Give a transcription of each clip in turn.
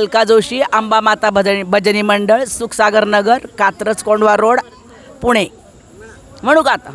अलका जोशी आंबा माता भजनी भजनी मंडळ सुखसागर नगर कात्रज कोंडवा रोड पुणे. म्हणू का आता?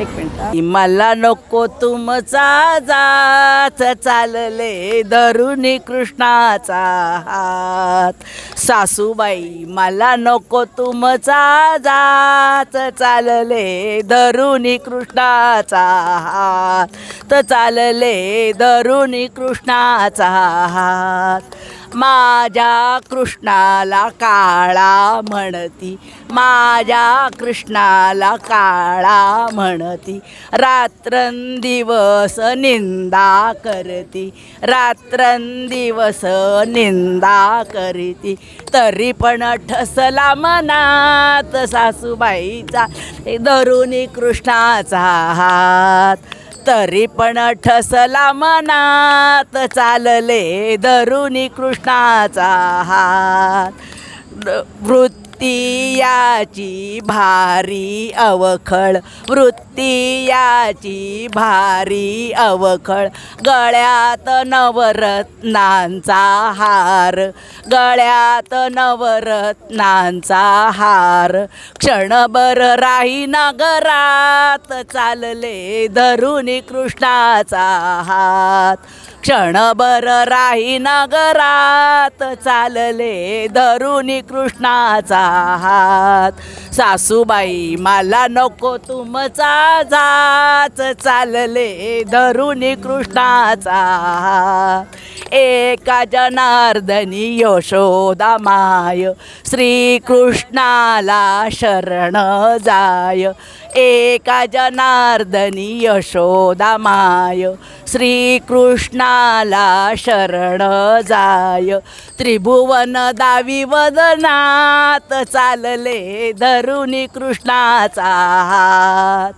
एक मिनिट मला नको तुमचा जात चालले धरुणी कृष्णाचा हात. सासूबाई मला नको तुमचा जात चालले धरुणी कृष्णाचा हात. तर चालले धरुणी कृष्णाचा हात. माझ्या कृष्णाला काळा म्हणती. माझ्या कृष्णाला काळा म्हणती. रात्रंदिवस निंदा करती. रात्रंदिवस निंदा करीती. तरी पण ठसला मनात सासूबाईचा. धरुणी कृष्णाचा हात. तरी पण ठसला मनात चालले धरुणी कृष्णाचा हात. वृत्त वृत्तीयाची भारी अवखळ वृत्तीयाची भारी अवखळ. गळ्यात नवरत्नांचा हार गळ्यात नवरत्नांचा हार. क्षणभर राही नगरात चालले धरुणी कृष्णाचा हात. क्षणभर राही नगरात चालले धरुणी कृष्णाचा आहात. सासूबाई मला नको तुमचा जाच चालले धरुणी कृष्णाचा. एका जनार्दनी यशोदा माय श्रीकृष्णाला शरण जाय. एका जनार्दनी यशोदा माय श्रीकृष्णाला शरण जाय. त्रिभुवन दावी वदनात चालले धरुणी कृष्णाचा हात.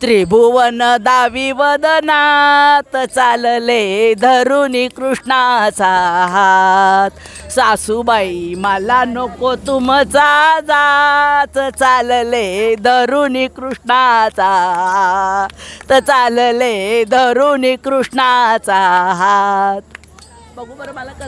त्रिभुवन दावी वदनात चालले धरुणी कृष्णाचा हात. सासूबाई मला नको तुमचा जात. चालले धरुणी कृष्णाचा तर चालले धरुणी कृष्णाचा हात. बघू बरं मला कसं